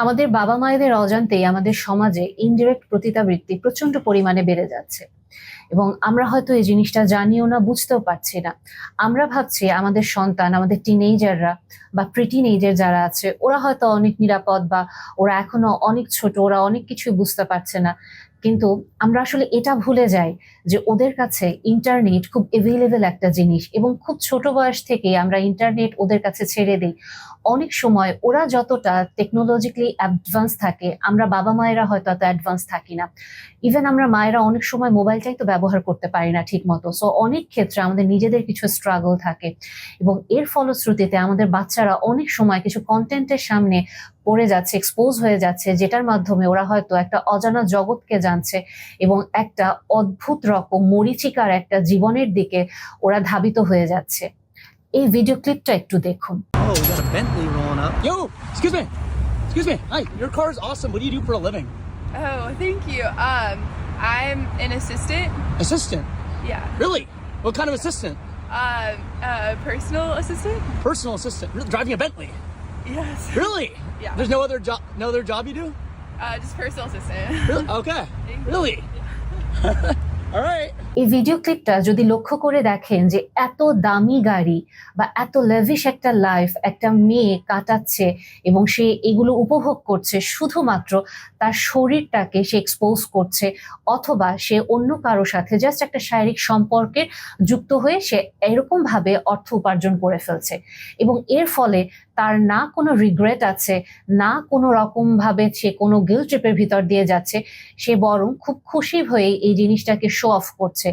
আমাদের বাবা মায়েদের অজান্তেই আমাদের সমাজে ইনডিরেক্ট প্রতিতাবৃত্তি প্রচণ্ড পরিমাণে বেড়ে যাচ্ছে। এবং আমরা হয়তো এই জিনিসটা জানিও না, বুঝতেও পারছি না। আমরা ভাবছি আমাদের সন্তান, আমাদের টিনেজাররা বা প্রিটিনেজার যারা আছে, ওরা হয়তো অনেক নিরাপদ বা ওরা এখনও অনেক ছোট, ওরা অনেক কিছুই বুঝতে পারছে না। কিন্তু আমরা আসলে এটা ভুলে যাই যে ওদের কাছে ইন্টারনেট খুব এভেলেবেল একটা জিনিস এবং খুব ছোট বয়স থেকে আমরা ইন্টারনেট ওদের কাছে ছেড়ে দিই। অনেক সময় ওরা যতটা টেকনোলজিক্যালি অ্যাডভান্স থাকে, আমরা বাবা মায়েরা হয়তো অত অ্যাডভান্স থাকি না। ইভেন আমরা মায়েরা অনেক সময় মোবাইলটাই তো ব্যবহার করতে পারি না ঠিক মতো সো অনেক ক্ষেত্রে আমাদের নিজেদের কিছু স্ট্রাগল থাকে এবং এর ফলশ্রুতিতে আমাদের বাচ্চারা অনেক সময় কিছু কন্টেন্টের সামনে পড়ে যাচ্ছে এক্সপোজ হয়ে যাচ্ছে যেটার মাধ্যমে ওরা হয়তো একটা অজানা জগৎকে জানছে এবং একটা অদ্ভুত রকম মরিচিকার একটা জীবনের দিকে ওরা ধাবিত হয়ে যাচ্ছে। এই ভিডিও ক্লিপটা একটু দেখুন। Uh, uh, personal assistant? Personal assistant. Driving a Bentley? Yes. Really? Yeah. There's no other job. No other job you do? Uh, just personal assistant. Really? Okay. Really? এই ভিডিও ক্লিপটা যদি লক্ষ্য করে দেখেন যে এত দামি গাড়ি বা এত লেভিশ একটা লাইফ একটা মেয়ে কাটাচ্ছে এবং সে এগুলো উপভোগ করছে শুধুমাত্র তার শরীরটাকে সে এক্সপোজ করছে অথবা সে অন্য কারও সাথে জাস্ট একটা শারীরিক সম্পর্কে যুক্ত হয়ে সে এরকম ভাবে অর্থ উপার্জন করে ফেলছে এবং এর ফলে তার না কোনো রিগ্রেট আছে, না কোনো রকম ভাবে সে কোনো গিল ট্রিপের ভিতর দিয়ে যাচ্ছে, সে বরং খুব খুশি হয়ে এই জিনিসটাকে শো অফ করছে।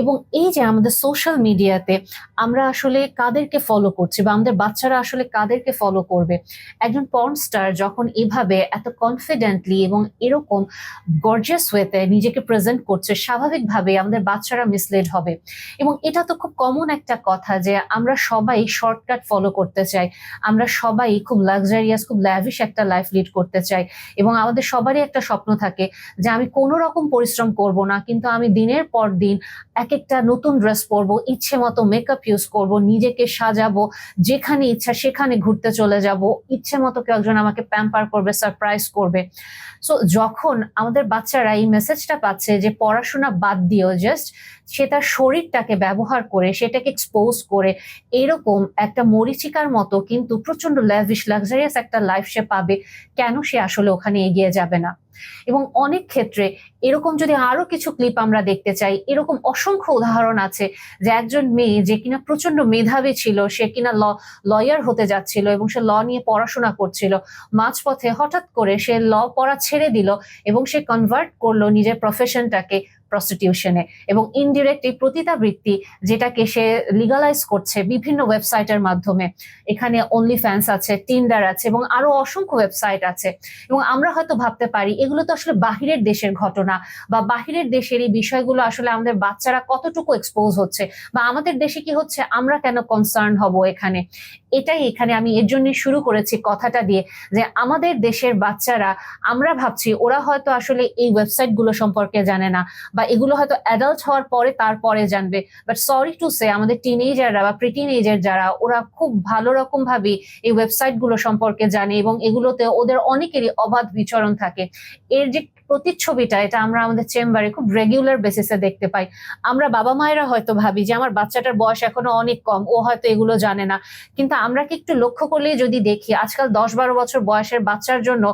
এবং এই যে আমাদের সোশ্যাল মিডিয়াতে আমরা আসলে কাদেরকে ফলো করছি বা আমাদের বাচ্চারা আসলে কাদেরকে ফলো করবে, একজন পর্ন স্টার যখন এভাবে এত কনফিডেন্টলি এবং এরকম গর্জিয়াস ওয়েতে নিজেকে প্রেজেন্ট করছে, স্বাভাবিকভাবে আমাদের বাচ্চারা মিসলেড হবে। এবং এটা তো খুব কমন একটা কথা যে আমরা সবাই শর্টকাট ফলো করতে চাই, আমরা সবাই খুব লাক্সারিয়াস খুব ল্যাভিশ একটা লাইফ লিড করতে চাই এবং আমাদের সবারই একটা স্বপ্ন থাকে যে আমি কোনো রকম পরিশ্রম করব না, কিন্তু আমি দিনের পর দিন এক একটা নতুন ড্রেস পরবো, ইচ্ছে মতো মেকআপ ইউজ করব, নিজেকে সাজাবো, যেখানে ইচ্ছা সেখানে ঘুরতে চলে যাব, ইচ্ছে মতো কেউ একজন আমাকে প্যাম্পার করবে সারপ্রাইজ করবে। সো যখন আমাদের বাচ্চারা এই মেসেজটা পাচ্ছে যে পড়াশোনা বাদ দিয়েও জাস্ট সে তার শরীরটাকে ব্যবহার করে, সেটাকে এক্সপোজ করে, এরকম একটা মরিচিকার মতো কিন্তু প্রচণ্ড ল্যাভিশ লাক্সারিয়াস একটা লাইফ সে পাবে, কেন সে আসলে ওখানে এগিয়ে যাবে না? এবং অনেক ক্ষেত্রে এরকম যদি আরও কিছু ক্লিপ আমরা দেখতে চাই, এরকম অসংখ্য উদাহরণ আছে যে একজন মেয়ে যে কিনা প্রচণ্ড মেধাবী ছিল, সে কিনা ল লয়ার হতে যাচ্ছিল এবং সে ল নিয়ে পড়াশোনা করছিল, মাঝপথে হঠাৎ করে সে ল পড়া ছেড়ে দিল এবং সে কনভার্ট করল নিজের প্রফেশনটাকে প্রস্টিটিউশনে এবং ইনডিরেক্ট এই প্রতিতাবৃত্তি যেটাকে সে লিগালাইজ করছে বিভিন্ন ওয়েবসাইটের মাধ্যমে। এখানে অনলি ফ্যান্স আছে টিন্ডার আছে এবং আরও অসংখ্য ওয়েবসাইট আছে। এবং আমরা হয়তো ভাবতে পারি, এগুলো তো আসলে বাহিরের দেশের ঘটনা বা বাহিরের দেশের এই বিষয়গুলো আসলে আমাদের বাচ্চারা কতটুকু এক্সপোজ হচ্ছে বা আমাদের দেশে কি হচ্ছে, আমরা কেন কনসার্ন হব এখানে? এটাই এখানে আমি এর জন্যই শুরু করেছি কথাটা দিয়ে যে আমাদের দেশের বাচ্চারা, আমরা ভাবছি ওরা হয়তো আসলে এই ওয়েবসাইটগুলো সম্পর্কে জানে না বা এগুলো হয়তো অ্যাডাল্ট হওয়ার পরে তারপরে জানবে। বাট সরি টু সে আমাদের টিনেজাররা বা প্রিটিনেজার যারা, ওরা খুব ভালো রকম ভাবে এই ওয়েবসাইটগুলো সম্পর্কে জানে এবং এগুলোতে ওদের অনেকেরই অবাধ বিচরণ থাকে। এর যে প্রতিচ্ছবিটা, এটা আমরা আমাদের চেম্বারে খুব রেগুলার বেসিসে দেখতে পাই। আমরা বাবা মায়েরা হয়তো ভাবি যে, আমার বাচ্চাটার বয়স এখনও অনেক কম, ও হয়তো এগুলো জানে না। কিন্তু আমরা কি একটু লক্ষ্য করলেই যদি দেখি, আজকাল দশ বারো বছর বয়সের বাচ্চার জন্য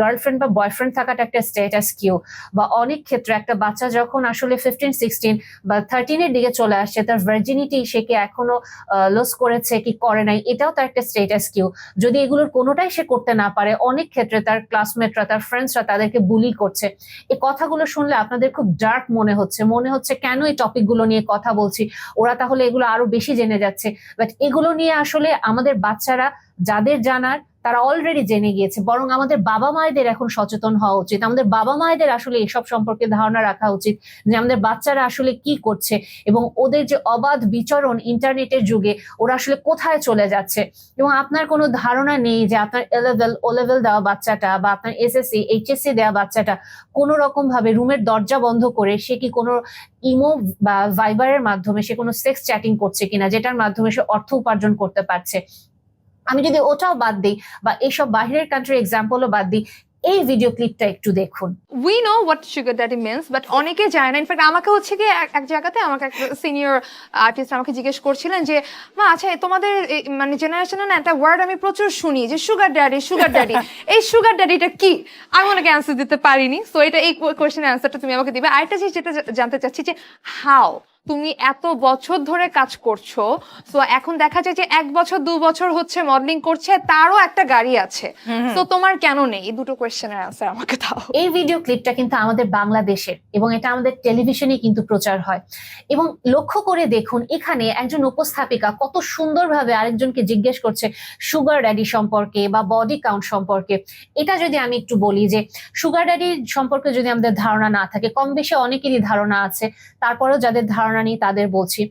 গার্লফ্রেন্ড বা বয়ফ্রেন্ড থাকাটা একটা স্টেটাস কিউ বা অনেক ক্ষেত্রে একটা বাচ্চা যখন আসলে ফিফটিন সিক্সটিন বা থার্টিনের দিকে চলে আসছে, তার ভার্জিনিটি সে কি এখনও লস করেছে কি করে নাই, এটাও তার একটা স্টেটাস কিউ যদি এগুলোর কোনোটাই সে করতে না পারে, অনেক ক্ষেত্রে তার ক্লাসমেটরা তার ফ্রেন্ডসরা তাদেরকে বুলি করছে। এই কথাগুলো শুনলে আপনাদের খুব ডার্ক মনে হচ্ছে। মনে হচ্ছে, কেন এই টপিকগুলো নিয়ে কথা বলছি? ওরা তাহলে এগুলো আরও বেশি জেনে যাচ্ছে। বাট এগুলো নিয়ে আসলে আমাদের বাচ্চারা যাদের জানার তারা অলরেডি জেনে গিয়েছে। বরং আমাদের বাবা মায়েদের এখন সচেতন হওয়া উচিত। আমাদের বাবা মায়েদের আসলে এসব সম্পর্কে ধারণা রাখা উচিত যে আমাদের বাচ্চারা আসলে কি করছে এবং ওদের যে অবাধ বিচরণ ইন্টারনেটের যুগে, ওরা আসলে কোথায় চলে যাচ্ছে? এবং আপনার কোনো ধারণা নেই যে আপনার এলেভেল ও লেভেল দেওয়া বাচ্চাটা বা আপনার এসএসসি এইচএসসি দেওয়া বাচ্চাটা কোনো রকম ভাবে রুমের দরজা বন্ধ করে সে কি কোনো ইমো বা ভাইবারের মাধ্যমে সে কোনো সেক্স চ্যাটিং করছে কিনা, যেটার মাধ্যমে সে অর্থ উপার্জন করতে পারছে? আমি যদি ওটাও বাদ দিই বা এইসব বাহিরের কান্ট্রির এক্সাম্পলও বাদ দিই এই ভিডিও ক্লিপটা একটু দেখুন। We know what sugar daddy means but অনেকে যায় না। ইনফ্যাক্ট আমাকে হচ্ছে কি এক- এক জায়গাতে আমাকে একটা সিনিয়র আর্টিস্ট আমাকে জিজ্ঞেস করছিলেন যে মা আচ্ছা তোমাদের মানে জেনারেশনে না একটা ওয়ার্ড আমি প্রচুর শুনি যে সুগার ড্যাডি সুগার ড্যাডি এই সুগার ড্যাডিটা কি? আমি ওনাকে অ্যান্সার দিতে পারিনি সো এটা এই কোয়েশ্চেনের অ্যান্সারটা তুমি আমাকে দিবে। আরেকটা জিনিস যেটা জানতে চাচ্ছি যে হাউ তুমি এত বছর ধরে কাজ করছ তো এখন দেখা যায় যে এক বছর দু বছর হচ্ছে মডেলিং করছে তারও একটা গাড়ি আছে। তো তোমার কেন নেই? এই দুটো কোয়েশ্চেনের অ্যান্সার আমাকে দাও। এই ভিডিও ক্লিপটা কিন্তু আমাদের বাংলাদেশের এবং এটা আমাদের টেলিভিশনে কিন্তু প্রচার হয়। এবং লক্ষ্য করে দেখুন এখানে একজন উপস্থাপিকা কত সুন্দরভাবে আরেকজনকে জিজ্ঞেস করছে সুগার ড্যাডি সম্পর্কে বা বডি কাউন্ট সম্পর্কে? এটা যদি আমি একটু বলি যে সুগার ড্যাডি সম্পর্কে যদি আমাদের ধারণা না থাকে কম বেশি অনেকেরই ধারণা আছে। তারপরেও যাদের ধারণা নেই তাদের বলছি।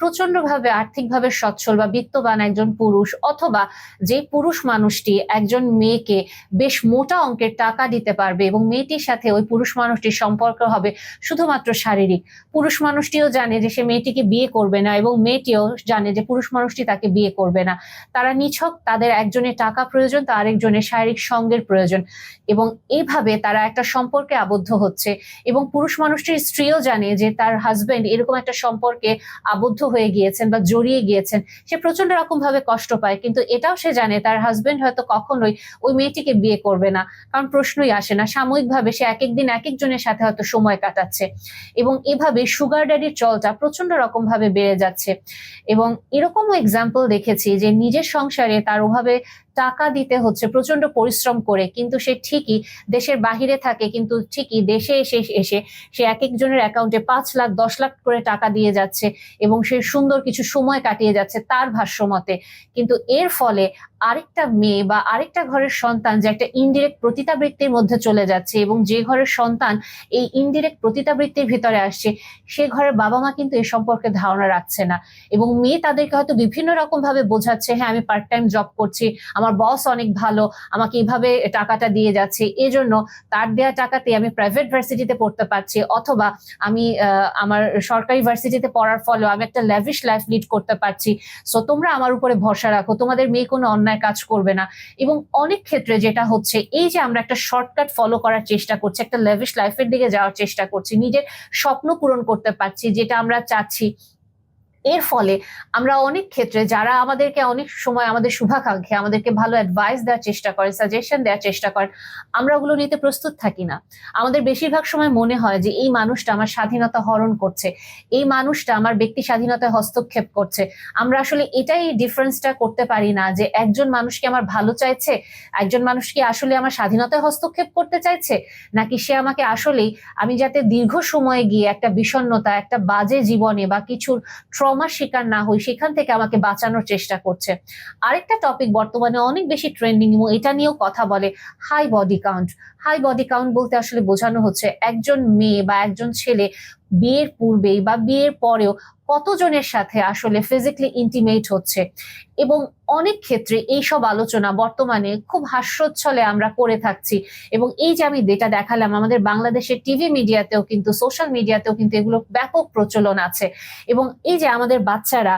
প্রচন্ডভাবে আর্থিকভাবে সচ্ছল বা বিত্তবান একজন পুরুষ অথবা যে পুরুষ মানুষটি একজন মেয়েকে বেশ মোটা অঙ্কের টাকা দিতে পারবে এবং মেয়েটির সাথে ওই পুরুষ মানুষটির সম্পর্ক হবে শুধুমাত্র শারীরিক। পুরুষ মানুষটিও জানে যে সে মেয়েটিকে বিয়ে করবে না এবং মেয়েটিও জানে যে পুরুষ মানুষটি তাকে বিয়ে করবে না। তারা নিছক তাদের একজনের টাকা প্রয়োজন, তো আরেকজনের শারীরিক সঙ্গের প্রয়োজন এবং এইভাবে তারা একটা সম্পর্কে আবদ্ধ হচ্ছে এবং পুরুষ মানুষটির স্ত্রীও জানে যে তার হাজবেন্ড এরকম একটা সম্পর্কে আবদ্ধ হয়ে গিয়েছেন বা জড়িয়ে গিয়েছেন, সে প্রচণ্ড রকম ভাবে কষ্ট পায়। কিন্তু এটাও সে জানে, তার হাজবেন্ড হয়তো কখনোই ওই মেয়েটিকে বিয়ে করবে না, কারণ প্রশ্নই আসে না। সাময়িকভাবে সে এক একদিন এক একজনের সাথে হয়তো সময় কাটাচ্ছে এবং এভাবে সুগার ড্যাডির চলটা প্রচণ্ড রকম ভাবে বেড়ে যাচ্ছে। এবং এরকমও এক্সাম্পল দেখেছি যে নিজের সংসারে তার ওভাবে টাকা দিতে হচ্ছে প্রচণ্ড পরিশ্রম করে। কিন্তু সে ঠিকই দেশের বাহিরে থাকে, কিন্তু ঠিকই দেশে এসে এসে সে এক একজনের অ্যাকাউন্টে পাঁচ লাখ, দশ লাখ করে টাকা দিয়ে যাচ্ছে এবং সে সুন্দর কিছু সময় কাটিয়ে যাচ্ছে তার ভাষ্য মতে। কিন্তু এর ফলে আরেকটা মেয়ে বা আরেকটা ঘরের সন্তান যে একটা ইনডিরেক্ট প্রতিতাবৃত্তির মধ্যে চলে যাচ্ছে এবং যে ঘরের সন্তান এই ইনডিরেক্ট প্রতিতাবৃত্তির ভিতরে আসছে, সে ঘরের বাবা মা কিন্তু এ সম্পর্কে ধারণা রাখছে না। এবং মেয়ে তাদেরকে হয়তো বিভিন্ন রকম ভাবে বোঝাচ্ছে হ্যাঁ আমি পার্ট টাইম জব করছি আমার বস অনেক ভালো, আমাকে এইভাবে টাকাটা দিয়ে যাচ্ছে, এজন্য তার দেওয়া টাকাতে আমি প্রাইভেট ভার্সিটিতে পড়তে পারছি, অথবা আমি আমার সরকারি ভার্সিটিতে পড়ার ফলেও আমি একটা ল্যাভিশ লাইফ লিড করতে পারছি। সো তোমরা আমার উপরে ভরসা রাখো, তোমাদের মেয়ে কোনো অন্যায় কাজ করবে না। এবং অনেক ক্ষেত্রে যেটা হচ্ছে, এই যে আমরা একটা শর্টকাট ফলো করার চেষ্টা করছি, একটা লেভিশ লাইফের দিকে যাওয়ার চেষ্টা করছি, নিজের স্বপ্ন পূরণ করতে পারছি, যেটা আমরা চাচ্ছি এর ফলে আমরা অনেক ক্ষেত্রে যারা আমাদেরকে অনেক সময় আমাদের শুভাকাঙ্ক্ষী, আমাদেরকে ভালো অ্যাডভাইস দেওয়ার চেষ্টা করে সাজেশন দেওয়ার চেষ্টা করেন আমরা ওগুলো নিতে প্রস্তুত থাকি না। আমাদের বেশিরভাগ সময় মনে হয় যে এই মানুষটা আমার স্বাধীনতা হরণ করছে, এই মানুষটা আমার ব্যক্তি স্বাধীনতায় হস্তক্ষেপ করছে। আমরা আসলে এটাই ডিফারেন্সটা করতে পারি না যে একজন মানুষকে আমার ভালো চাইছে, একজন মানুষ কি আসলে আমার স্বাধীনতায় হস্তক্ষেপ করতে চাইছে, নাকি সে আমাকে আসলেই আমি যাতে দীর্ঘ সময়ে গিয়ে একটা বিষণ্ণতা, একটা বাজে জীবনে বা কিছুর ট্রমার শিকার না হই, সেখান থেকে আমাকে বাঁচানোর চেষ্টা করছে। আরেকটা টপিক বর্তমানে অনেক বেশি ট্রেন্ডিং এবং এটা নিয়েও কথা বলে। High body count high body count বলতে আসলে বোঝানো হচ্ছে একজন মেয়ে বা একজন ছেলে বিয়ের পূর্বেই বা বিয়ের পরেও কতজনের সাথে আসলে ফিজিক্যালি ইন্টিমেট হচ্ছে। এবং অনেক ক্ষেত্রে এইসব আলোচনা বর্তমানে খুব হাস্যোচ্ছলে আমরা করে থাকছি। এবং এই যে আমি যেটা দেখালাম, আমাদের বাংলাদেশের টিভি মিডিয়াতেও কিন্তু সোশ্যাল মিডিয়াতেও কিন্তু এগুলো ব্যাপক প্রচলন আছে। এবং এই যে আমাদের বাচ্চারা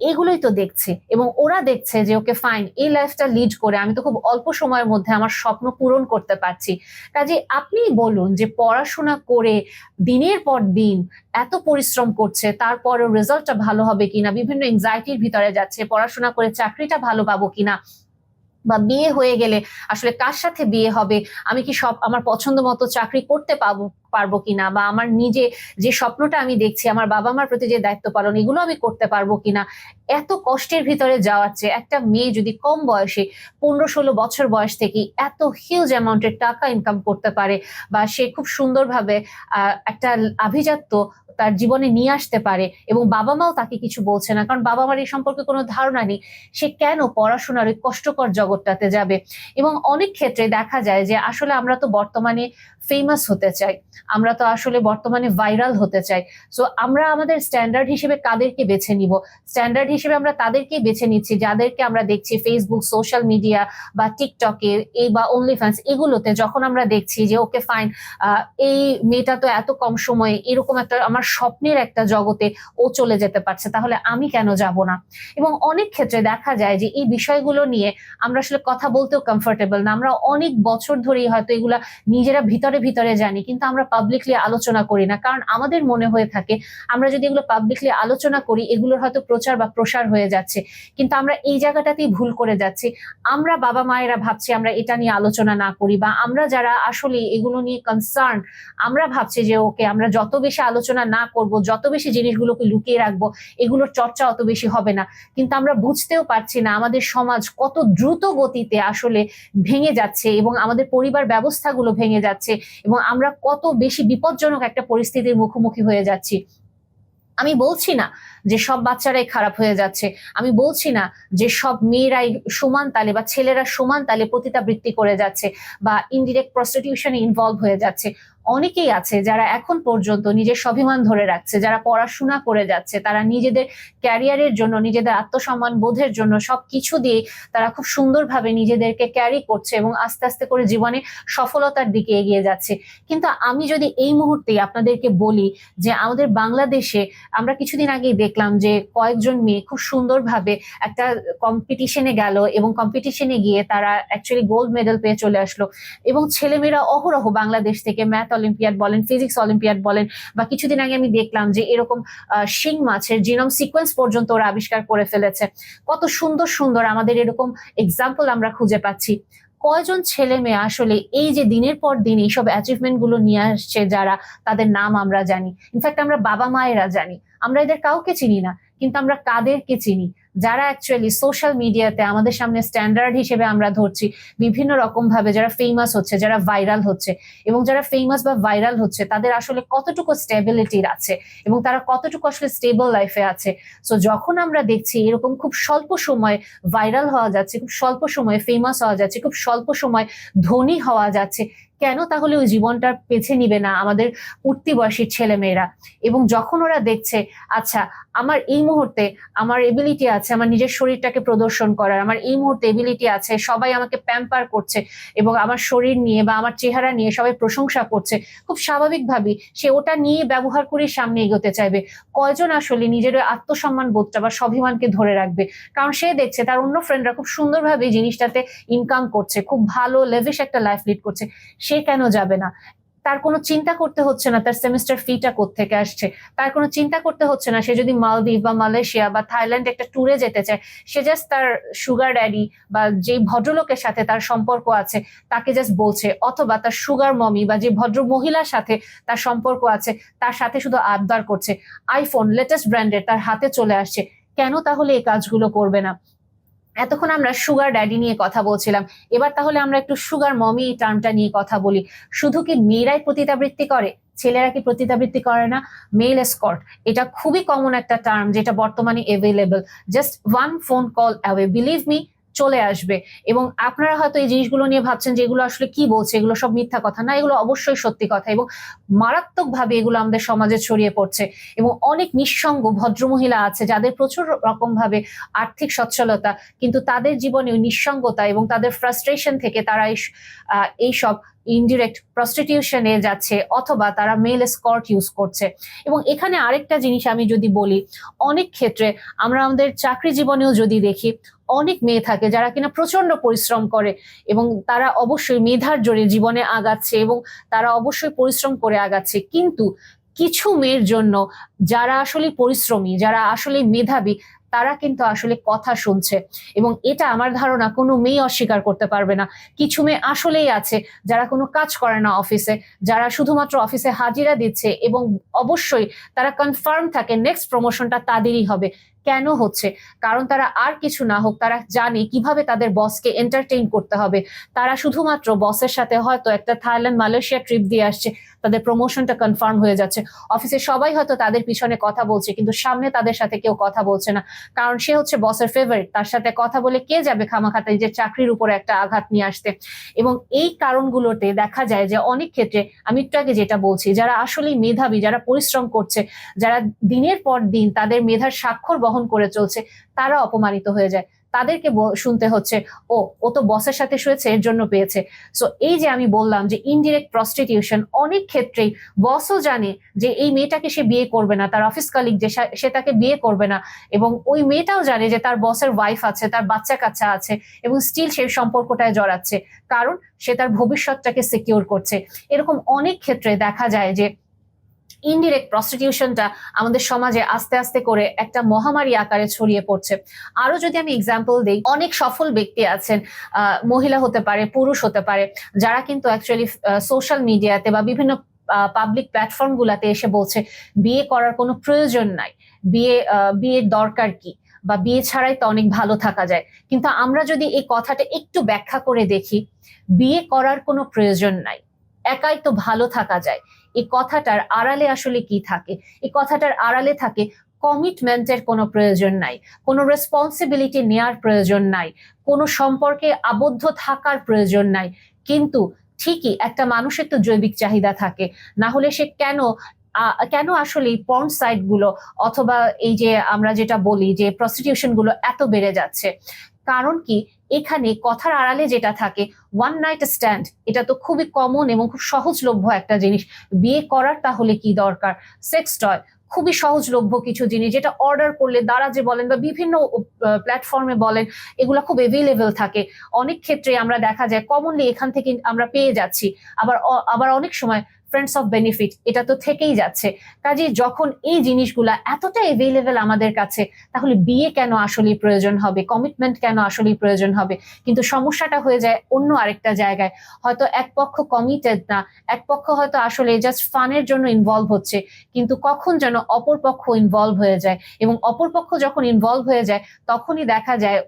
এগুলোই তো দেখছে এবং ওরা দেখছে যে, ওকে ফাইন এই লাইফটা লিড করে আমি তো খুব অল্প সময়ের মধ্যে আমার স্বপ্ন পূরণ করতে পারছি। কাজে আপনি বলুন যে, পড়াশোনা করে দিনের পর দিন এত পরিশ্রম করছে তারপরে রেজাল্টটা ভালো হবে কিনা, বিভিন্ন এংজাইটির ভিতরে যাচ্ছে, পড়াশোনা করে চাকরিটা ভালো পাবো কিনা বা বিয়ে হয়ে গেলে আসলে কার সাথে বিয়ে হবে? আমি কি সব আমার পছন্দ মতো চাকরি করতে পাবো, পারব কিনা? বা আমার নিজে যে স্বপ্নটা আমি দেখছি, আমার বাবা মার প্রতি যে দায়িত্ব পালন, এগুলো আমি করতে পারব কিনা? এত কষ্টের ভিতরে যাওয়ার চেয়ে একটা মেয়ে যদি কম বয়সে পনেরো ষোলো বছর বয়স থেকে এত হিউজ অ্যামাউন্টের টাকা ইনকাম করতে পারে বা সে খুব সুন্দরভাবে একটা আভিজাত্য তার জীবনে নিয়ে আসতে পারে এবং বাবা মাও তাকে কিছু বলছে না। কারণ বাবা মার এই সম্পর্কে কোনো ধারণা নেই। সে কেন পড়াশোনার ওই কষ্টকর জগৎটাতে যাবে? এবং অনেক ক্ষেত্রে দেখা যায় যে আসলে আমরা তো বর্তমানে ফেমাস হতে চাই। আমরা তো আসলে বর্তমানে ভাইরাল হতে চাই। সো আমরা আমাদের স্ট্যান্ডার্ড হিসেবে কাদেরকে বেছে নিব? স্ট্যান্ডার্ড হিসেবে আমরা তাদেরকেই বেছে নিচ্ছি, যাদেরকে আমরা দেখছি ফেসবুক সোশ্যাল মিডিয়া বা টিকটকে এই বা অনলি ফ্যান্স এগুলোতে। যখন আমরা দেখছি যে, ওকে ফাইন এই মেয়েটা তো এত কম সময়ে এরকম একটা, আমার স্বপ্নের একটা জগতে ও চলে যেতে পারছে, তাহলে আমি কেন যাব না? এবং অনেক ক্ষেত্রে দেখা যায় যে এই বিষয়গুলো নিয়ে আমরা আসলে কথা বলতেও কমফোর্টেবল না। আমরা অনেক বছর ধরেই হয়তো এগুলা নিজেরা ভিতরে ভিতরে জানি, কিন্তু আমরা পাবলিকলি আলোচনা করি না। কারণ আমাদের মনে হয়ে থাকে, আমরা যদি এগুলো পাবলিকলি আলোচনা করি, এগুলোর হয়তো প্রচার বা প্রসার হয়ে যাচ্ছে। কিন্তু আমরা এই জায়গাটাতেই ভুল করে যাচ্ছি। আমরা বাবা মায়েরা ভাবছি আমরা এটা নিয়ে আলোচনা না করি বা আমরা যারা আসলে এগুলো নিয়ে কনসার্ন আমরা ভাবছি যে ওকে আমরা যত বেশি আলোচনা না করব, যত বেশি জিনিসগুলোকে লুকিয়ে রাখব, এগুলোর চর্চা অত বেশি হবে না। কিন্তু আমরা বুঝতেও পারছি না আমাদের সমাজ কত দ্রুত গতিতে আসলে ভেঙে যাচ্ছে এবং আমাদের পরিবার ব্যবস্থাগুলো ভেঙে যাচ্ছে এবং আমরা কত বেশি বিপজ্জনক একটা পরিস্থিতির মুখোমুখি হয়ে যাচ্ছি। আমি বলছি না যে সব বাচ্চারাই খারাপ হয়ে যাচ্ছে। আমি বলছি না যে সব মেয়েরাই সমান তালে বা ছেলেরা সমান তালে পতিতাবৃত্তি করে যাচ্ছে বা ইনডিরেক্ট প্রস্টিটিউশনে ইনভলভ হয়ে যাচ্ছে। অনেকেই আছে যারা এখন পর্যন্ত নিজের স্বাভিমান ধরে রাখছে, যারা পড়াশোনা করে যাচ্ছে, তারা নিজেদের ক্যারিয়ারের জন্য, নিজেদের আত্মসম্মান বোধের জন্য সব কিছু দিয়ে তারা খুব সুন্দরভাবে নিজেদেরকে ক্যারি করছে এবং আস্তে আস্তে করে জীবনে সফলতার দিকে এগিয়ে যাচ্ছে। কিন্তু আমি যদি এই মুহূর্তে আপনাদেরকে বলি যে আমাদের বাংলাদেশে আমরা কিছুদিন আগেই দেখলাম যে কয়েকজন মেয়ে খুব সুন্দরভাবে একটা কম্পিটিশনে গেল এবং কম্পিটিশনে গিয়ে তারা অ্যাকচুয়ালি গোল্ড মেডেল পেয়ে চলে আসলো এবং ছেলেমেয়েরা অহরহ বাংলাদেশ থেকে ম্যাথ অলিম্পিয়াড বলেন, ফিজিক্স অলিম্পিয়াড বলেন, বা কিছুদিন আগে আমি দেখলাম যে এরকম শিং মাছের জিনোম সিকোয়েন্স পর্যন্ত ওরা আবিষ্কার করে ফেলেছে। কত সুন্দর সুন্দর আমাদের এরকম এক্সাম্পল আমরা খুঁজে পাচ্ছি। কয়জন ছেলে মেয়ে আসলে এই যে দিনের পর দিন এইসব অ্যাচিভমেন্টগুলো নিয়ে আসছে যারা, তাদের নাম আমরা জানি। ইনফ্যাক্ট আমরা বাবা মায়েরা জানি। আমরা এদের কাউকে চিনি না, কিন্তু আমরা কাদেরকে চিনি। যারা অ্যাকচুয়ালি সোশ্যাল মিডিয়াতে আমাদের সামনে স্ট্যান্ডার্ড হিসেবে আমরা ধরছি, বিভিন্ন রকম ভাবে যারা ফেমাস হচ্ছে, যারা ভাইরাল হচ্ছে এবং যারা ফেমাস বা ভাইরাল হচ্ছে, তাদের আসলে কতটুকু স্টেবিলিটির আছে এবং তারা কতটুকু আসলে স্টেবল লাইফে আছে? সো যখন আমরা দেখছি এরকম খুব স্বল্প সময় ভাইরাল হওয়া যাচ্ছে, খুব স্বল্প সময়ে ফেমাস হওয়া যাচ্ছে, খুব স্বল্প সময় ধনী হওয়া যাচ্ছে কেন তাহলে ওই জীবনটা বেছে নিবে না আমাদের উঠতি বয়সী ছেলেমেয়েরা? এবং যখন ওরা দেখছে আচ্ছা আমার এই মুহূর্তে আমার এবিলিটি আছে, আমার নিজের শরীরটাকে প্রদর্শন করার, আমার এই মুহূর্তে এবিলিটি আছে, সবাই আমাকে প্যাম্পার করছে এবং আমার শরীর নিয়ে বা আমার চেহারা নিয়ে সবাই প্রশংসা করছে, খুব স্বাভাবিকভাবেই সে ওটা নিয়ে ব্যবহার করে সামনে এগোতে চাইবে। কয়জন আসলে নিজের আত্মসম্মান বোধটা বা স্বাভিমানকে ধরে রাখবে? কারণ সে দেখছে তার অন্য ফ্রেন্ডরা খুব সুন্দরভাবে জিনিসটাতে ইনকাম করছে, খুব ভালো লেভিশ একটা লাইফ লিড করছে। সে কেন যাবে না? তার কোনো চিন্তা করতে হচ্ছে না, তার সেমিস্টার ফিটা থেকে আসছে? তার কোনো চিন্তা করতে হচ্ছে না, সে যদি মালদ্বীপ বা মালয়েশিয়া বা থাইল্যান্ড একটা ট্যুরে যেতে চায়, সে জাস্ট তার সুগার ড্যাডি বা যে ভদ্রলোকের সাথে তার সম্পর্ক আছে, তাকে জাস্ট বলছে, অথবা তার সুগার মমি বা যে ভদ্র মহিলার সাথে তার সম্পর্ক আছে, তার সাথে শুধু আবদার করছে আইফোন লেটেস্ট ব্র্যান্ডের তার হাতে চলে আসছে, কেন তাহলে এই কাজগুলো করবে না? এতক্ষণ আমরা সুগার ড্যাডি নিয়ে কথা বলছিলাম। এবার তাহলে আমরা একটু সুগার মমি এই টার্মটা নিয়ে কথা বলি। শুধু কি মেয়েরাই প্রতিতাবৃত্তি করে? ছেলেরা কি প্রতিতাবৃত্তি করে না? মেল স্কট এটা খুবই কমন একটা টার্ম যেটা বর্তমানে available just one phone call away believe me চলে আসবে। এবং আপনারা হয়তো এই জিনিসগুলো নিয়ে ভাবছেন যে এগুলো আসলে কি বলছে, এগুলো সব মিথ্যা কথা। না, এগুলো অবশ্যই সত্যি কথা এবং মারাত্মকভাবে এগুলো আমাদের সমাজে ছড়িয়ে পড়ছে। এবং অনেক নিঃসঙ্গ ভদ্রমহিলা আছে যাদের প্রচুর রকম ভাবে আর্থিক সচ্ছলতা, কিন্তু তাদের জীবনে নিঃসঙ্গতা এবং তাদের ফ্রাস্ট্রেশন থেকে তারা এই সব ইনডিরেক্ট প্রস্টিটিউশনে যাচ্ছে অথবা তারা মেল স্কর্ট ইউজ করছে। এবং এখানে আরেকটা জিনিস আমি যদি বলি, অনেক ক্ষেত্রে আমরা আমাদের চাকরি জীবনেও যদি দেখি, অনেক মেয়ে থাকে যারা কিনা প্রচণ্ড পরিশ্রম করে এবং তারা অবশ্যই মেধার জোরে জীবনে আগাচ্ছে এবং তারা অবশ্যই পরিশ্রম করে আগাচ্ছে। কিন্তু কিছু মেয়ের জন্য যারা আসলে পরিশ্রমী, যারা আসলে মেধাবী তারা কিন্তু আসলে কথা শুনছে এবং এটা আমার ধারণা কোনো মেয়ে অস্বীকার করতে পারবে না। কিছু মেয়ে আসলেই আছে যারা কোনো কাজ করে না অফিসে, যারা শুধুমাত্র অফিসে হাজিরা দিচ্ছে এবং অবশ্যই তারা কনফার্ম থাকে নেক্সট প্রমোশনটা তাদেরই হবে। কেন হচ্ছে? কারণ তারা আর কিছু না হোক, তারা জানে কীভাবে তাদের বসকে এন্টারটেইন করতে হবে। তারা শুধুমাত্র বসের সাথে হয়তো একটা থাইল্যান্ড মালয়েশিয়া ট্রিপ দিয়ে আসছে। তাদের প্রমোশনটা কনফার্ম হয়ে যাচ্ছে। অফিসে সবাই হয়তো তাদের পিছনে কথা বলছে, কিন্তু সামনে তাদের সাথে কেউ কথা বলছে না। কারণ সে হচ্ছে বসের ফেভারিট তার সাথে কথা বলে কে যাবে খামাখাতে যে চাকরির উপরে একটা আঘাত নিয়ে আসতে। এবং এই কারণগুলোতে দেখা যায় যে অনেক ক্ষেত্রে আমি একটু আগে যেটা বলছি, যারা আসলেই মেধাবী, যারা পরিশ্রম করছে, যারা দিনের পর দিন তাদের মেধার স্বাক্ষর বহন করে চলছে, তারা অপমানিত হয়ে যায়। তাদেরকে শুনতে হচ্ছে, ও ও তো বসের সাথে শুয়েছে, এর জন্য পেয়েছে। সো এই যে আমি বললাম যে ইনডিরেক্ট প্রস্টিটিউশন অনেক ক্ষেত্রেই বসও জানে যে এই মেয়েটাকে সে বিয়ে করবে না, তার অফিস কালিগ যে সে তাকে বিয়ে করবে না, এবং ওই মেয়েটাও জানে যে তার বসের ওয়াইফ আছে, তার বাচ্চা কাচ্চা আছে, এবং স্টিল সেই সম্পর্কটায় জড়াচ্ছে, কারণ সে তার ভবিষ্যৎটাকে সিকিউর করছে। এরকম অনেক ক্ষেত্রে দেখা যায় যে ইনডিরেক্ট প্রস্টিটিউশনটা আমাদের সমাজে আস্তে আস্তে করে একটা মহামারী আকারে ছড়িয়ে পড়ছে। আরও যদি আমি এক্সাম্পল দিই, অনেক সফল ব্যক্তি আছেন মহিলা হতে পারে, পুরুষ হতে পারে, যারা কিন্তু অ্যাকচুয়ালি সোশ্যাল মিডিয়াতে বা বিভিন্ন পাবলিক প্ল্যাটফর্ম গুলাতে এসে বলছে, বিয়ে করার কোনো প্রয়োজন নাই। বিয়ে বিয়ের দরকার কি? বা বিয়ে ছাড়াই তো অনেক ভালো থাকা যায়। কিন্তু আমরা যদি এই কথাটা একটু ব্যাখ্যা করে দেখি, বিয়ে করার কোনো প্রয়োজন নাই। একাই তো ভালো থাকা যায়। এই কথাটার আড়ালে আসলে কি থাকে? এই কথাটার আড়ালে থাকে কমিটমেন্টের কোনো প্রয়োজন নাই, কোনো রেসপন্সিবিলিটি নেয়ার প্রয়োজন নাই, কোনো সম্পর্কে আবদ্ধ থাকার প্রয়োজন নাই। কিন্তু ঠিকই একটা মানুষের তো জৈবিক চাহিদা থাকে, না হলে সে কেন কেন আসলে এই সাইটগুলো অথবা এই যে আমরা যেটা বলি যে প্রস্টিটিউশনগুলো এত বেড়ে যাচ্ছে? কারণ কি এখানে কথার আড়ালে যেটা থাকে ওয়ান নাইট স্ট্যান্ড এটা তো খুবই কমন এবং খুব সহজলভ্য একটা জিনিস। বিয়ে করার তাহলে কি দরকার? সেক্স টয় খুবই সহজলভ্য কিছু জিনিস যেটা অর্ডার করলে, দ্বারা যে বলেন বা বিভিন্ন প্ল্যাটফর্মে বলেন, এগুলো খুব এভেলেবেল থাকে। অনেক ক্ষেত্রে আমরা দেখা যায় কমনলি এখান থেকে আমরা পেয়ে যাচ্ছি। আবার আবার অনেক সময় ফ্রেন্ডস অফ বেনিফিট এটা তো থেকেই যাচ্ছে। কাজে যখন এই জিনিসগুলা এতটা এভেলেবেল আমাদের কাছে, তাহলে বিয়ে কেন আসলেই প্রয়োজন হবে? কমিটমেন্ট কেন আসলেই প্রয়োজন হবে? কিন্তু সমস্যাটা হয়ে যায় অন্য আরেকটা জায়গায়। হয়তো এক পক্ষ কমিটেড না, এক পক্ষ হয়তো আসলে জাস্ট ফানের জন্য ইনভলভ হচ্ছে, কিন্তু কখন যেন অপর পক্ষ ইনভলভ হয়ে যায়? এবং অপর পক্ষ যখন ইনভলভ হয়ে যায়, তখনই দেখা যায়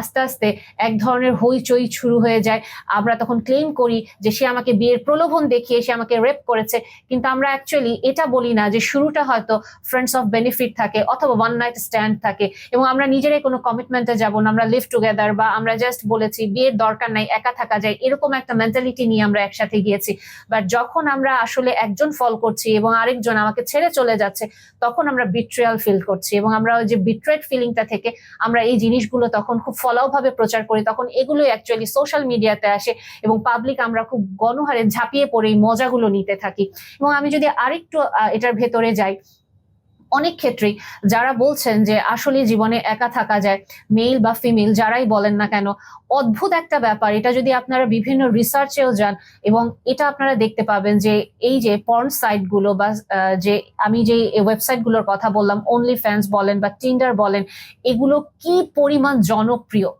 আস্তে আস্তে এক ধরনের হইচই শুরু হয়ে যায়। আমরা তখন ক্লেম করি যে সে আমাকে বিয়ের প্রলোভন দেখিয়ে সে আমাকে রেপ করেছে। কিন্তু আমরা অ্যাকচুয়ালি এটা বলি না যে শুরুটা হয়তো ফ্রেন্ডস অফ বেনিফিট থাকে অথবা ওয়ান নাইট স্ট্যান্ড থাকে এবং আমরা নিজেরাই কোনো কমিটমেন্টে যাব না। আমরা লিভ টুগেদার বা আমরা জাস্ট বলেছি বিয়ের দরকার নাই, একা থাকা যায়, এরকম একটা মেন্টালিটি নিয়ে আমরা একসাথে গিয়েছি। বাট যখন আমরা আসলে একজন ফল করছি এবং আরেকজন আমাকে ছেড়ে চলে যাচ্ছে, তখন আমরা বিট্রিয়াল ফিল করছি এবং আমরা ওই যে বিট্রেড ফিলিংটা থেকে আমরা এই জিনিসগুলো তখন খুব ফলাও ভাবে প্রচার করি, তখন এগুলো অ্যাকচুয়ালি সোশ্যাল মিডিয়াতে আসে এবং পাবলিক আমরা খুব গণহারে ঝাঁপিয়ে পড়ে এই মজাগুলো নিতে থাকি। এবং আমি যদি আরেকটু এটার ভেতরে যাই অনেক ক্ষেত্রেই যারা বলছেন যে আসলে জীবনে একা থাকা যায় মেল বা ফিমেল যারাই বলেন না কেন, অদ্ভুত একটা ব্যাপার। এটা যদি আপনারা বিভিন্ন রিসার্চেও যান এবং এটা আপনারা দেখতে পাবেন যে এই যে পর্ন সাইটগুলো বা যে আমি যে ওয়েবসাইটগুলোর কথা বললাম অনলি ফ্যান্স বলেন বা টিন্ডার বলেন, এগুলো কি পরিমাণ জনপ্রিয়?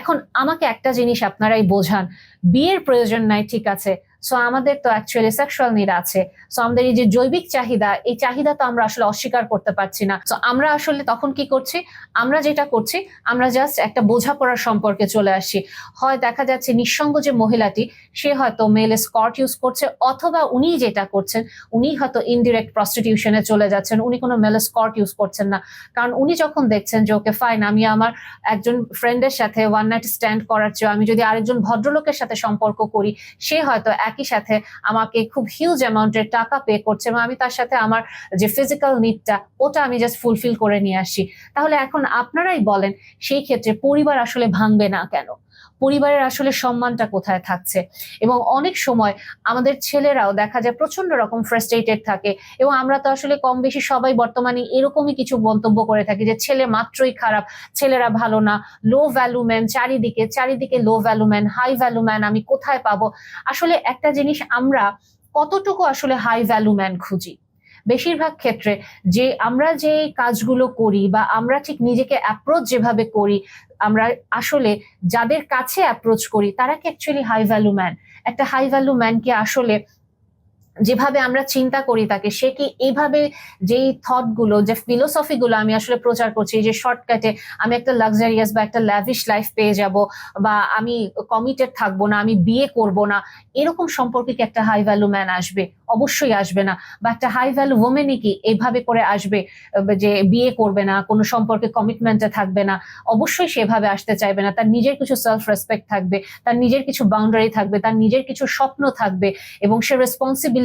এখন আমাকে একটা জিনিস আপনারাই বোঝান, বিয়ের প্রয়োজন নাই, ঠিক আছে সো আমাদের তো অ্যাকচুয়ালি সেক্সুয়াল নিড আছে। সো আমাদের এই যে জৈবিক চাহিদা, এই চাহিদা তো আমরা আসলে অস্বীকার করতে পারছি না। সো আমরা আসলে তখন কি করছি? আমরা যেটা করছি, আমরা জাস্ট একটা বোঝাপড়ার সম্পর্কে চলে আসছি। হয় দেখা যাচ্ছে নিঃসঙ্গ যে মহিলাটি, সে হয়তো মেল স্কট ইউজ করছে, অথবা উনি যেটা করছেন, উনি হয়তো ইনডিরেক্ট প্রস্টিটিউশনে চলে যাচ্ছেন, উনি কোনো মেল স্কট ইউজ করছেন না। কারণ উনি যখন দেখছেন যে ওকে ফাইন আমি আমার একজন ফ্রেন্ডের সাথে ওয়ান নাইট স্ট্যান্ড করার চেয়ে, আমি যদি আরেকজন ভদ্রলোকের সাথে সম্পর্ক করি, সে হয়তো একই সাথে আমাকে খুব হিউজ অ্যামাউন্টের টাকা পে করছে এবং আমি তার সাথে আমার যে ফিজিক্যাল নিডটা ওটা আমি জাস্ট ফুলফিল করে নিয়ে আসি। তাহলে এখন আপনারাই বলেন, সেই ক্ষেত্রে পরিবার আসলে ভাঙবে না কেন? পরিবারের আসলে সম্মানটা কোথায় থাকছে? এবং অনেক সময় আমাদের ছেলেরাও দেখা যায় প্রচণ্ড রকম ফ্রাস্ট্রেটেড থাকে এবং আমরা তো আসলে কম বেশি সবাই বর্তমানে এরকমই কিছু মন্তব্য করে থাকি যে ছেলে মাত্রই খারাপ, ছেলেরা ভালো না লো ভ্যালু ম্যান চারিদিকে চারিদিকে low value man high value man আমি কোথায় পাবো? আসলে একটা জিনিস আমরা কতটুকু আসলে হাই ভ্যালু ম্যান খুঁজি? বেশিরভাগ ক্ষেত্রে যে আমরা যে কাজগুলো করি বা আমরা ঠিক নিজেকে অ্যাপ্রোচ যেভাবে করি, আমরা আসলে যাদের কাছে অ্যাপ্রোচ করি, তারা কি অ্যাকচুয়ালি হাই ভ্যালু ম্যান একটা হাই ভ্যালু ম্যানকে আসলে যেভাবে আমরা চিন্তা করি তাকে, সে কি এইভাবে যেই থটগুলো যে ফিলোসফি গুলো আমি আসলে প্রচার করছি যে শর্টকাটে আমি একটা লাক্সারিয়াস বা একটা ল্যাভিশ লাইফ পেয়ে যাব, বা আমি কমিটেড থাকব না, আমি বিয়ে করব না, এরকম সম্পর্কে কি একটা হাই ভ্যালু ম্যান আসবে? অবশ্যই আসবে না। বা একটা হাই ভ্যালু ওমেনই কি এইভাবে করে আসবে যে বিয়ে করবে না, কোনো সম্পর্কে কমিটমেন্টে থাকবে না, অবশ্যই সেভাবে আসতে চাইবে না। তার নিজের কিছু সেলফ রেসপেক্ট থাকবে, তার নিজের কিছু বাউন্ডারি থাকবে, তার নিজের কিছু স্বপ্ন থাকবে, এবং সে রেসপন্সিবিলিটি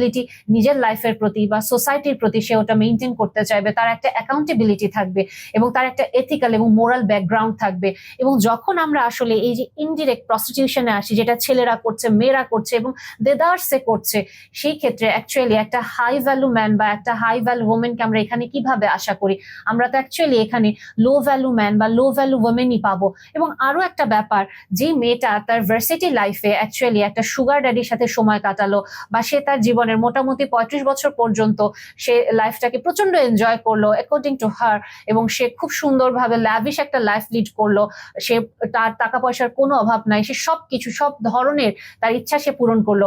নিজের লাইফের প্রতি বা সোসাইটির প্রতি সে ওটা মেনটেন করতে চাইবে, তার একটা অ্যাকাউন্টেবিলিটি থাকবে এবং তার একটা এথিক্যাল এবং মোরাল ব্যাকগ্রাউন্ড থাকবে। এবং যখন আমরা আসলে এই যে ইনডিরেক্ট প্রস্টিটিউশনে আসি, যেটা ছেলেরা করছে, মেয়েরা করছে এবং দেদার্সে করছে, সেই ক্ষেত্রে অ্যাকচুয়ালি একটা হাই ভ্যালু ম্যান বা একটা হাই ভ্যালু ওমেনকে আমরা এখানে কীভাবে আশা করি? আমরা তো অ্যাকচুয়ালি এখানে লো ভ্যালু ম্যান বা লো ভ্যালু ওমেনই পাবো। এবং আরও একটা ব্যাপার, যে মেয়েটা তার ভার্সিটি লাইফে অ্যাকচুয়ালি একটা সুগার ড্যাডির সাথে সময় কাটালো বা সে তার জীবনের মোটামুটি পঁয়ত্রিশ বছর পর্যন্ত সে লাইফটাকে প্রচণ্ড এনজয় করল অ্যাকর্ডিং টু হার এবং সে খুব সুন্দরভাবে ল্যাভিশ একটা লাইফ লিড করল। সে তার টাকা পয়সার কোনো অভাব নাই সে সব কিছু সব ধরনের তার ইচ্ছা সে পূরণ করল।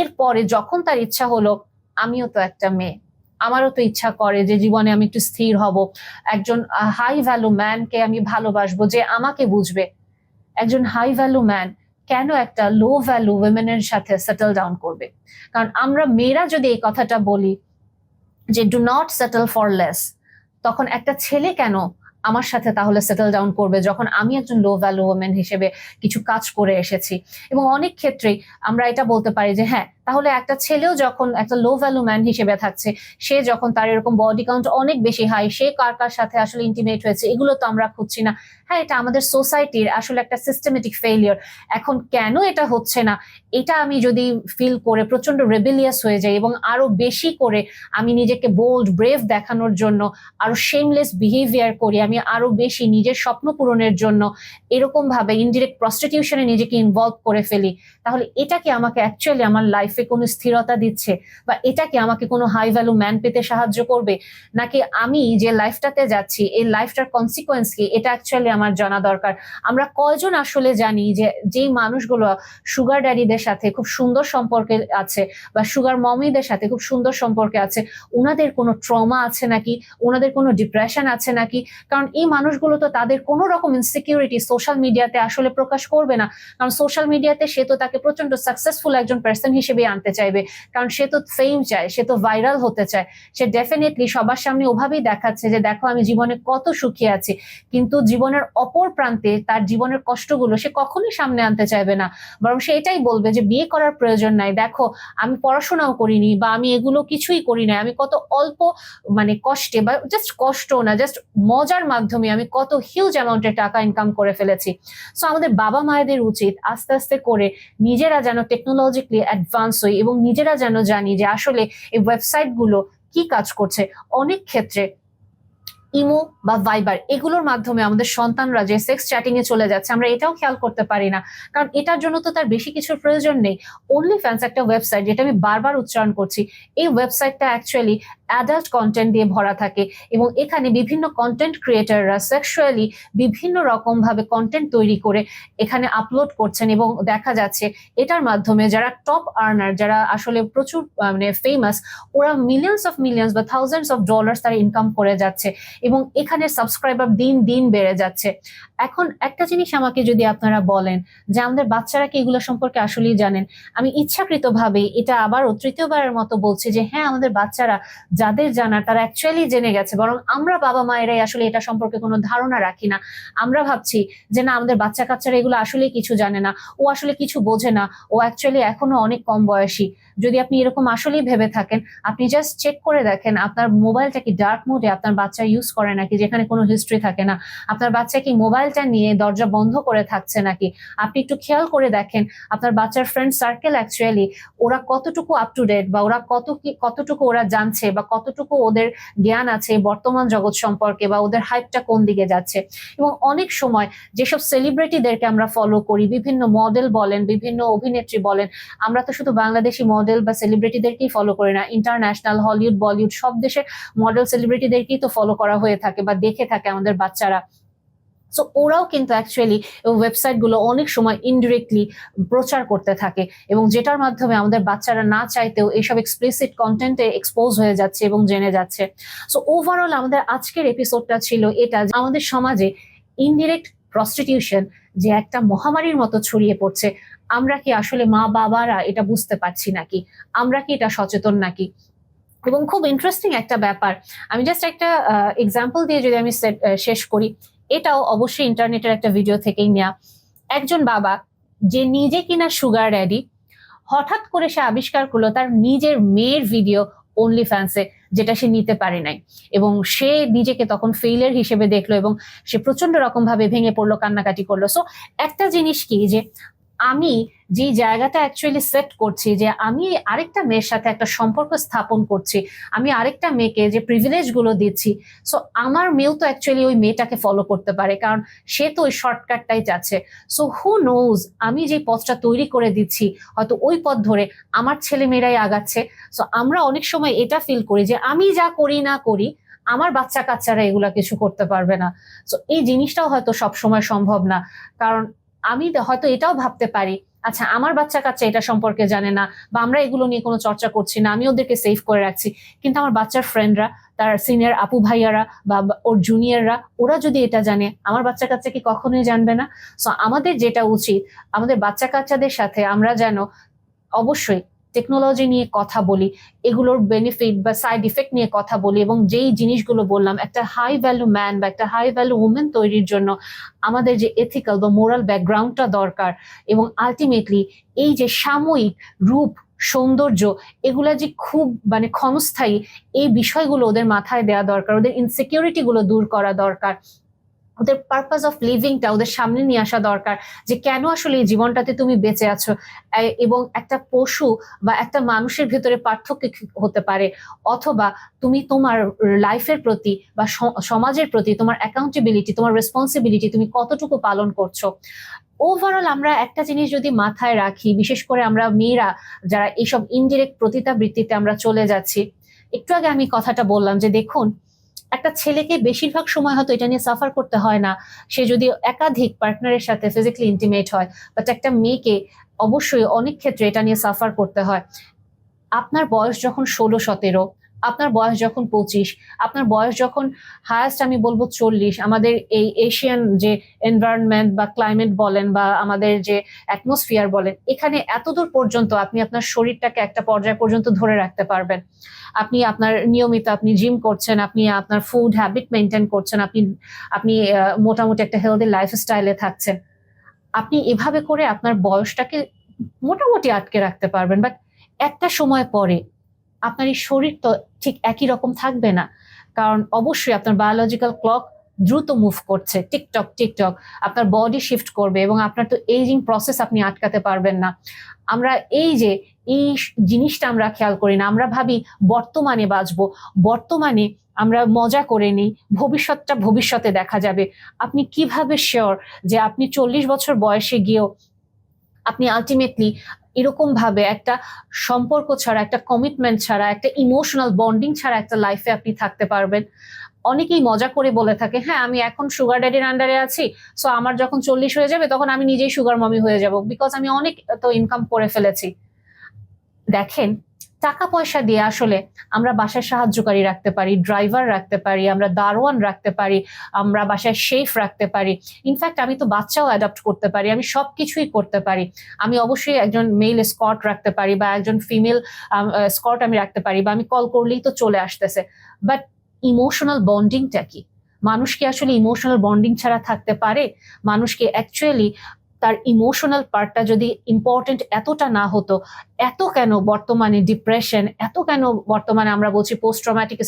এরপরে যখন তার ইচ্ছা হলো আমিও তো একটা মেয়ে আমারও তো ইচ্ছা করে যে জীবনে আমি একটু স্থির হব। একজন হাই ভ্যালু ম্যানকে আমি ভালোবাসবো যে আমাকে বুঝবে। একজন হাই ভ্যালু ম্যান কেন একটা লো ভ্যালু উইমেনের সাথে সেটেল ডাউন করবে? কারণ আমরা মেয়েরা যদি এই কথাটা বলি যে do not settle for less তখন একটা ছেলে কেন আমার সাথে তাহলে সেটেল ডাউন করবে? যখন আমি একজন লো ভ্যালু ওমেন হিসেবে কিছু কাজ করে এসেছি। এবং অনেক ক্ষেত্রেই আমরা এটা বলতে পারি যে হ্যাঁ তাহলে একটা ছেলেও যখন একটা লো ভ্যালু ম্যান হিসেবে থাকছে, সে যখন তার এরকম বডি কাউন্ট অনেক বেশি হাই সে কার কার সাথে আসলে ইন্টিমেট হয়েছে, এগুলো তো আমরা খুঁজছি না। হ্যাঁ এটা আমাদের সোসাইটির আসলে একটা সিস্টেমেটিক ফেলিয়ার এখন কেন এটা হচ্ছে না? এটা আমি যদি ফিল করে প্রচণ্ড রেবেলিয়াস হয়ে যাই এবং আরও বেশি করে আমি নিজেকে বোল্ড ব্রেভ দেখানোর জন্য, আরও শেমলেস বিহেভিয়ার করি, আমি আরও বেশি নিজের স্বপ্ন পূরণের জন্য এরকম ভাবে ইনডিরেক্ট প্রস্টিটিউশনে নিজেকে ইনভলভ করে ফেলি, তাহলে এটা কি আমাকে অ্যাকচুয়ালি আমার লাইফে কোনো স্থিরতা দিচ্ছে বা এটা কি আমাকে কোনো হাই ভ্যালু ম্যান পেতে সাহায্য করবে? নাকি আমি যে লাইফটাতে যাচ্ছি, এই লাইফটার কনসিকোয়েন্স কি? এটা অ্যাকচুয়ালি আমার জানা দরকার। আমরা কয়জন আসলে জানি যে যেই মানুষগুলো সুগার ড্যাডিদের সাথে খুব সুন্দর সম্পর্কে আছে বা সুগার মমিদের সাথে খুব সুন্দর সম্পর্কে আছে ওনাদের কোনো ট্রমা আছে নাকি? ওনাদের কোনো ডিপ্রেশন আছে নাকি? কারণ এই মানুষগুলো তো তাদের কোনো রকম ইনসিকিউরিটি সোশ্যাল মিডিয়াতে আসলে প্রকাশ করবে না। কারণ সোশ্যাল মিডিয়াতে সে তো তাকে প্রচণ্ড সাকসেসফুল একজন পার্সন হিসেবে আনতে চাইবে। কারণ সে তো ফেম চায়, সে তো ভাইরাল হতে চায়। সে ডেফিনেটলি সবার সামনে ওভাবেই দেখাচ্ছে যে, দেখো, আমি জীবনে কত সুখী আছি। কিন্তু জীবনের অপর প্রান্তে তার জীবনের কষ্টগুলো সে কখনোই সামনে আনতে চাইবে না। বরং সে এটাই বলবে যে, বিয়ে করার প্রয়োজন নাই। দেখো, আমি পড়াশোনাও করিনি বা আমি এগুলো কিছুই করি না আমি কত অল্প মানে কষ্টে বা জাস্ট কষ্ট না জাস্ট মজার মাধ্যমে আমি কত হিউজ অ্যামাউন্টের টাকা ইনকাম করে ফেলেছি। সো আমাদের বাবা মায়েদের উচিত আস্তে আস্তে করে নিজেরা যেন টেকনোলজিক্যালি অ্যাডভান্স হই এবং নিজেরা যেন জানি যে আসলে এই ওয়েবসাইটগুলো কি কাজ করছে। অনেক ক্ষেত্রে ইমো বা ভাইবার এগুলোর মাধ্যমে আমাদের সন্তানরা যে সেক্স চ্যাটিং এ চলে যাচ্ছে, আমরা এটাও খেয়াল করতে পারি না। কারণ এটার জন্য তো তার বেশি কিছু প্রয়োজন নেই। অনলি ফ্যান্স একটা ওয়েবসাইট যেটা আমি বারবার উচ্চারণ করছি, এই ওয়েবসাইটটা অ্যাকচুয়ালি অ্যাডাল্ট কন্টেন্ট দিয়ে ভরা থাকে এবং এখানে বিভিন্ন কন্টেন্ট ক্রিয়েটাররা সেক্সুয়ালি বিভিন্ন রকম ভাবে কন্টেন্ট তৈরি করে এখানে আপলোড করছেন এবং দেখা যাচ্ছে এটার মাধ্যমে যারা টপ আর্নার যারা আসলে প্রচুর মানে ফেমাস ওরা মিলিয়ন্স অফ মিলিয়ন্স বা থাউজেন্ডস অফ ডলার্স তারা ইনকাম করে যাচ্ছে এবং এখানে সাবস্ক্রাইবার দিন দিন বেড়ে যাচ্ছে। এখন একটা জিনিস আমাকে যদি আপনারা বলেন যে আমাদের বাচ্চারা কি এগুলো সম্পর্কে আসলেই জানেন, আমি ইচ্ছাকৃতভাবে এটা আবারও তৃতীয়বারের মতো বলছি যে হ্যাঁ আমাদের বাচ্চারা যাদের জানার তারা অ্যাকচুয়ালি জেনে গেছে, বরং আমরা বাবা মায়েরাই আসলে এটা সম্পর্কে কোনো ধারণা রাখি না। আমরা ভাবছি যে না, আমাদের বাচ্চা কাচ্চারা এগুলো আসলে কিছু জানে না, ও আসলে কিছু বোঝে না, ও অ্যাকচুয়ালি এখনও অনেক কম বয়সী। যদি আপনি এরকম আসলেই ভেবে থাকেন, আপনি জাস্ট চেক করে দেখেন আপনার মোবাইলটা কি ডার্ক মোডে আপনার বাচ্চা ইউজ করে নাকি, যেখানে কোনো হিস্ট্রি থাকে না। আপনার বাচ্চা কি মোবাইলটা নিয়ে দরজা বন্ধ করে থাকছে নাকি? আপনি একটু খেয়াল করে দেখেন, আপনার বাচ্চার ফ্রেন্ড সার্কেল অ্যাকচুয়ালি ওরা কতটুকু আপ টু ডেট বা ওরা কত কি, কতটুকু ওরা জানছে বা কতটুকু ওদের জ্ঞান আছে বর্তমান জগৎ সম্পর্কে বা ওদের হাইপটা কোন দিকে যাচ্ছে। এবং অনেক সময় যেসব সেলিব্রিটিদেরকে আমরা ফলো করি, বিভিন্ন মডেল বলেন, বিভিন্ন অভিনেত্রী বলেন, আমরা তো শুধু বাংলাদেশি মডেল বা সেলিব্রিটিদেরকেই ফলো করি না। ইন্টারন্যাশনাল হলিউড বলিউড সব দেশের মডেল সেলিব্রিটিদেরকেই তো ফলো করা হয়ে থাকে বা দেখে থাকে আমাদের বাচ্চারা। সো ওরাও কিন্তু অ্যাকচুয়ালি ওয়েবসাইটগুলো অনেক সময় ইনডিরেক্টলি প্রচার করতে থাকে এবং যেটার মাধ্যমে আমাদের বাচ্চারা না চাইতেও এইসব এক্সপ্লিসিট কন্টেন্টে এক্সপোজ হয়ে যাচ্ছে এবং জেনে যাচ্ছে। সো ওভারঅল আমাদের আজকের এপিসোডটা ছিল এটা আমাদের সমাজে ইনডিরেক্ট প্রস্টিটিউশন যে একটা মহামারীর মতো ছড়িয়ে পড়ছে। আমরা কি আসলে মা বাবারা এটা বুঝতে পারছি নাকি? আমরা কি এটা সচেতন নাকি? এবং খুব ইন্টারেস্টিং একটা ব্যাপার। আমি জাস্ট একটা এক্সাম্পল দিয়ে যদি আমি শেষ করি, এটাও অবশ্যই ইন্টারনেটের একটা ভিডিও থেকেই নেওয়া একজন বাবা, যে নিজে কিনা সুগার ড্যাডি হঠাৎ করে সে আবিষ্কার করল তার নিজের মেয়ের ভিডিও অনলি ফ্যান্সে যেটা সে নিতে পারে নাই। এবং সে নিজেকে তখন ফেইলিয়ার হিসেবে দেখল এবং সে প্রচণ্ড রকম ভাবে ভেঙে পড়ল, কান্নাকাটি করল। সো একটা জিনিস কি যে আমি যে জায়গাটা অ্যাকচুয়ালি সেট করছি যে আমি আরেকটা মেয়ের সাথে একটা সম্পর্ক স্থাপন করছি, আমি আরেকটা মেয়েকে যে প্রিভিলেজগুলো দিচ্ছি সো আমার মেয়েও তো অ্যাকচুয়ালি ওই মেয়েটাকে ফলো করতে পারে, কারণ সে তো ওই শর্টকাটটাই যাচ্ছে। সো হু নোজ আমি যে পথটা তৈরি করে দিচ্ছি, হয়তো ওই পথ ধরে আমার ছেলে মেয়েরাই আগাচ্ছে। সো আমরা অনেক সময় এটা ফিল করি যে আমি যা করি না করি, আমার বাচ্চা কাচ্চারা এগুলা কিছু করতে পারবে না। সো এই জিনিসটাও হয়তো সব সময় সম্ভব না, কারণ আমি হয়তো এটাও ভাবতে পারি আচ্ছা আমার বাচ্চা কাচ্চা এটা সম্পর্কে জানে না, বা আমরা এগুলো নিয়ে কোনো চর্চা করছি না, আমি ওদেরকে সেভ করে রাখছি। কিন্তু আমার বাচ্চার ফ্রেন্ডরা তার সিনিয়র আপু ভাইয়ারা, বা ওর জুনিয়ররা ওরা যদি এটা জানে, আমার বাচ্চা কাচ্চা কি কখনোই জানবে না? সো আমাদের যেটা উচিত, আমাদের বাচ্চা কাচ্চাদের সাথে আমরা যেন অবশ্যই টেকনোলজি নিয়ে কথা বলি, এগুলোর বেনিফিট বা সাইড ইফেক্ট নিয়ে কথা বলি এবং যেই জিনিসগুলো বললাম, একটা হাই ভ্যালু ম্যান বা একটা হাই ভ্যালু উমেন তৈরির জন্য আমাদের যে এথিক্যাল বা মোরাল ব্যাকগ্রাউন্ডটা দরকার এবং আলটিমেটলি এই যে সাময়িক রূপ, সৌন্দর্য, এগুলা যে খুব মানে ক্ষণস্থায়ী, এই বিষয়গুলো ওদের মাথায় দেওয়া দরকার, ওদের ইনসিকিউরিটি গুলো দূর করা দরকার। ওদের পারপাস অফ লিভিংটা ওদের সামনে নিয়ে আসা দরকার যে কেন আসলে এই জীবনটাতে তুমি বেঁচে আছো? এবং একটা পশু বা একটা মানুষের ভেতরে পার্থক্য হতে পারে? অথবা তুমি তোমার লাইফের প্রতি বা সমাজের প্রতি তোমার অ্যাকাউন্টেবিলিটি তোমার রেসপন্সিবিলিটি তুমি কতটুকু পালন করছ? ওভারঅল আমরা একটা জিনিস যদি মাথায় রাখি, বিশেষ করে আমরা মেয়েরা যারা এইসব ইনডিরেক্ট প্রতিতাবৃত্তিতে আমরা চলে যাচ্ছি, একটু আগে আমি কথাটা বললাম যে দেখুন একটা ছেলেকে বেশিরভাগ সময় হয়তো এটা নিয়ে সাফার করতে হয় না। সে যদি একাধিক পার্টনারের সাথে ফিজিক্যালি ইন্টিমেট হয় বাট একটা মেয়েকে অবশ্যই অনেক ক্ষেত্রে এটা নিয়ে সাফার করতে হয়। আপনার বয়স যখন ষোলো, সতেরো আপনার বয়স যখন পঁচিশ, আপনার বয়স যখন হায়েস্ট আমি বলব চল্লিশ, আমাদের এই এশিয়ান যে এনভায়রনমেন্ট বা ক্লাইমেট বলেন বা আমাদের যে অ্যাটমসফিয়ার বলেন, এখানে এতদূর পর্যন্ত আপনি আপনার শরীরটাকে একটা পর্যায় পর্যন্ত ধরে রাখতে পারবেন। আপনি আপনার নিয়মিত আপনি জিম করছেন, আপনি আপনার ফুড হ্যাবিট মেনটেন করছেন, আপনি আপনি মোটামুটি একটা হেলদি লাইফস্টাইলে থাকছেন। আপনি এভাবে করে আপনার বয়সটাকে মোটামুটি আটকে রাখতে পারবেন বাট একটা সময় পরে আপনার এই শরীর তো ঠিক একই রকম থাকবে না। কারণ অবশ্যই আপনার বায়োলজিক্যাল ক্লক দ্রুত মুভ করছে, টিকটক টিকটক। আপনার বডি শিফট করবে এবং আপনার তো এইজিং প্রসেস আপনি আটকাতে পারবেন না। আমরা এই যে, এই জিনিসটা আমরা খেয়াল করি না, আমরা ভাবি বর্তমানে বাঁচবো। বর্তমানে আমরা মজা করে নিই, ভবিষ্যৎটা ভবিষ্যতে দেখা যাবে। আপনি কীভাবে শিওর যে আপনি চল্লিশ বছর বয়সে গিয়েও আপনি আলটিমেটলি এরকম ভাবে একটা সম্পর্ক ছাড়া, একটা কমিটমেন্ট ছাড়া, একটা ইমোশনাল বন্ডিং ছাড়া একটা লাইফে আপনি থাকতে পারবেন। অনেকেই মজা করে বলে থাকে হ্যাঁ আমি এখন সুগার ড্যাডির আন্ডারে আছি সো আমার যখন চল্লিশ হয়ে যাবে, তখন আমি নিজেই সুগার মমি হয়ে যাব বিকজ আমি অনেক তো ইনকাম করে ফেলেছি। দেখেন টাকা পয়সা দিয়ে আসলে আমরা বাসায় সাহায্যকারী রাখতে পারি ড্রাইভার রাখতে পারি, আমরা দারোয়ান রাখতে পারি, আমরা বাসায় শেফ রাখতে পারি। ইনফ্যাক্ট আমি তো বাচ্চাও অ্যাডাপ্ট করতে পারি, আমি সব কিছুই করতে পারি। আমি অবশ্যই একজন মেল স্কট রাখতে পারি বা একজন ফিমেল স্কট আমি রাখতে পারি বা আমি কল করলেই তো চলে আসতেছে। বাট ইমোশনাল বন্ডিংটা কি? মানুষ কি আসলে ইমোশনাল বন্ডিং ছাড়া থাকতে পারে? মানুষকে অ্যাকচুয়ালি তার ইমোশনাল পার্টটা যদি ইম্পর্টেন্ট এতটা না হতো, এত কেন বর্তমানে ডিপ্রেশন এত কেন বর্তমানে আমরা বলছি পোস্ট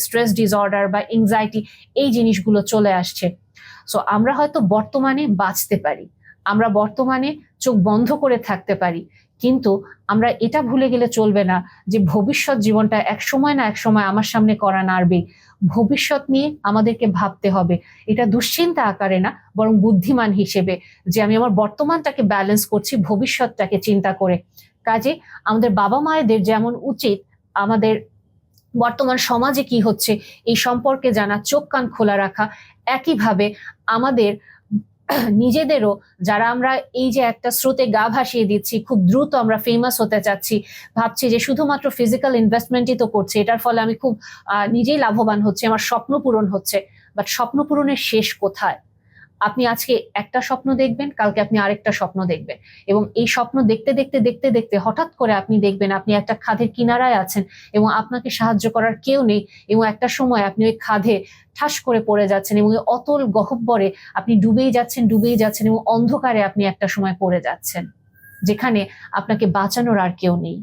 স্ট্রেস ডিসঅর্ডার বা এংজাইটি এই জিনিসগুলো চলে আসছে? সো আমরা হয়তো বর্তমানে বাঁচতে পারি, আমরা বর্তমানে চোখ বন্ধ করে থাকতে পারি কিন্তু আমরা এটা ভুলে গেলে চলবে না যে ভবিষ্যৎ জীবনটা এক সময় না এক সময় আমার সামনে করা নাড়বে। ভবিষ্যৎ নিয়ে আমাদেরকে ভাবতে হবে। এটা দুশ্চিন্তা আকারে না, বরং বুদ্ধিমান হিসেবে যে আমি আমার বর্তমানটাকে ব্যালেন্স করছি, ভবিষ্যৎটাকে চিন্তা করে। কাজে আমাদের বাবা মায়েদের যেমন উচিত আমাদের বর্তমান সমাজে কি হচ্ছে, এই সম্পর্কে জানা, চোখ কান খোলা রাখা, একইভাবে আমাদের নিজেদেরও যারা আমরা এই যে একটা স্রোতে গা ভাসিয়ে দিচ্ছি, খুব দ্রুত আমরা ফেমাস হতে চাচ্ছি, ভাবছি যে শুধুমাত্র ফিজিক্যাল ইনভেস্টমেন্টই তো করছে, এটার ফলে আমি খুব নিজেই লাভবান হচ্ছে, আমার স্বপ্ন পূরণ হচ্ছে বাট স্বপ্ন পূরণের শেষ কোথায়? আপনি আজকে একটা স্বপ্ন দেখবেন, কালকে আপনি আরেকটা স্বপ্ন দেখবেন। এবং এই স্বপ্ন দেখতে দেখতে দেখতে দেখতে হঠাৎ করে আপনি দেখবেন আপনি একটা খাদের কিনারায় আছেন এবং আপনাকে সাহায্য করার কেউ নেই এবং একটা সময় আপনি ওই খাদে ঠাস করে পড়ে যাচ্ছেন এবং অতল গহব্বরে আপনি ডুবেই যাচ্ছেন ডুবেই যাচ্ছেন এবং অন্ধকারে আপনি একটা সময় পড়ে যাচ্ছেন, যেখানে আপনাকে বাঁচানোর আর কেউ নেই।